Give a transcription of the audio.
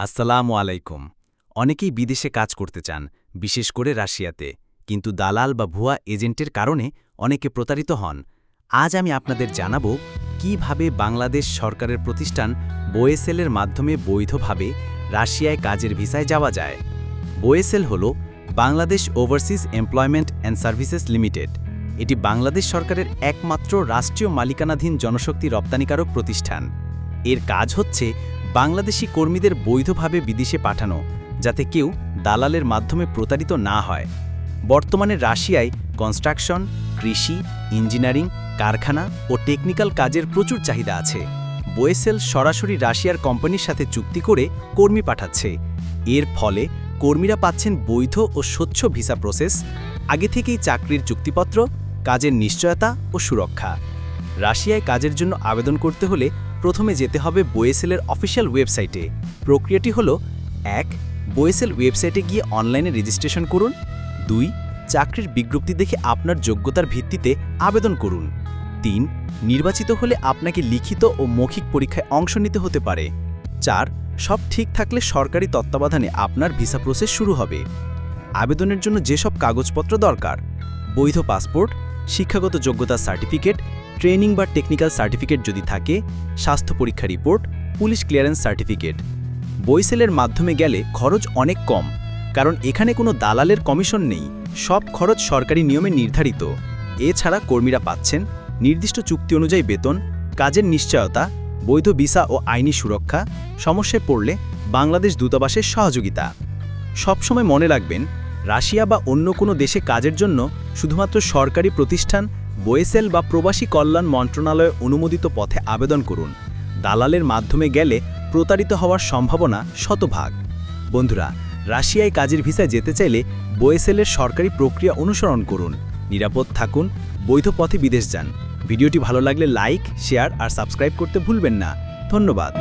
আসসালামু আলাইকুম। অনেকেই বিদেশে কাজ করতে চান, বিশেষ করে রাশিয়াতে। কিন্তু দালাল বা ভুয়া এজেন্টের কারণে অনেকে প্রতারিত হন। আজ আমি আপনাদের জানাব কীভাবে বাংলাদেশ সরকারের প্রতিষ্ঠান বোয়েসেলের মাধ্যমে বৈধভাবে রাশিয়ায় কাজের ভিসায় যাওয়া যায়। বোয়েসেল হল Bangladesh overseas employment and services limited. এটি বাংলাদেশ সরকারের একমাত্র রাষ্ট্রীয় মালিকানাধীন জনশক্তি রপ্তানিকারক প্রতিষ্ঠান। এর কাজ হচ্ছে বাংলাদেশি কর্মীদের বৈধভাবে বিদেশে পাঠানো, যাতে কেউ দালালের মাধ্যমে প্রতারিত না হয়। বর্তমানে রাশিয়ায় কনস্ট্রাকশন, কৃষি, ইঞ্জিনিয়ারিং, কারখানা ও টেকনিক্যাল কাজের প্রচুর চাহিদা আছে। বোয়েসেল সরাসরি রাশিয়ার কোম্পানির সাথে চুক্তি করে কর্মী পাঠাচ্ছে। এর ফলে কর্মীরা পাচ্ছেন বৈধ ও স্বচ্ছ ভিসা প্রসেস, আগে থেকেই চাকরির চুক্তিপত্র, কাজের নিশ্চয়তা ও সুরক্ষা। রাশিয়ায় কাজের জন্য আবেদন করতে হলে প্রথমে যেতে হবে বোয়েসেলের অফিসিয়াল ওয়েবসাইটে। প্রক্রিয়াটি হল, এক, বোয়েসেল ওয়েবসাইটে গিয়ে অনলাইনে রেজিস্ট্রেশন করুন। দুই, চাকরির বিজ্ঞপ্তি দেখে আপনার যোগ্যতার ভিত্তিতে আবেদন করুন। তিন, নির্বাচিত হলে আপনাকে লিখিত ও মৌখিক পরীক্ষায় অংশ নিতে হতে পারে। চার, সব ঠিক থাকলে সরকারি তত্ত্বাবধানে আপনার ভিসা প্রসেস শুরু হবে। আবেদনের জন্য যেসব কাগজপত্র দরকার, বৈধ পাসপোর্ট, শিক্ষাগত যোগ্যতা সার্টিফিকেট ট্রেনিং বা টেকনিক্যাল সার্টিফিকেট যদি থাকে, স্বাস্থ্য পরীক্ষা রিপোর্ট, পুলিশ ক্লিয়ারেন্স সার্টিফিকেট। বইসেলের মাধ্যমে গেলে খরচ অনেক কম, কারণ এখানে কোনো দালালের কমিশন নেই, সব খরচ সরকারি নিয়মে নির্ধারিত। এছাড়া কর্মীরা পাচ্ছেন নির্দিষ্ট চুক্তি অনুযায়ী বেতন, কাজের নিশ্চয়তা, বৈধ ভিসা ও আইনি সুরক্ষা, সমস্যায় পড়লে বাংলাদেশ দূতাবাসের সহযোগিতা। সবসময় মনে রাখবেন, রাশিয়া বা অন্য কোনো দেশে কাজের জন্য শুধুমাত্র সরকারি প্রতিষ্ঠান বোয়েসেল বা প্রবাসী কল্যাণ মন্ত্রণালয় অনুমোদিত পথে আবেদন করুন। দালালের মাধ্যমে গেলে প্রতারিত হওয়ার সম্ভাবনা শতভাগ। বন্ধুরা, রাশিয়ায় কাজের ভিসায় যেতে চাইলে বোয়েসেলের সরকারি প্রক্রিয়া অনুসরণ করুন। নিরাপদ থাকুন, বৈধ পথে বিদেশ যান। ভিডিওটি ভালো লাগলে লাইক, শেয়ার আর সাবস্ক্রাইব করতে ভুলবেন না। ধন্যবাদ।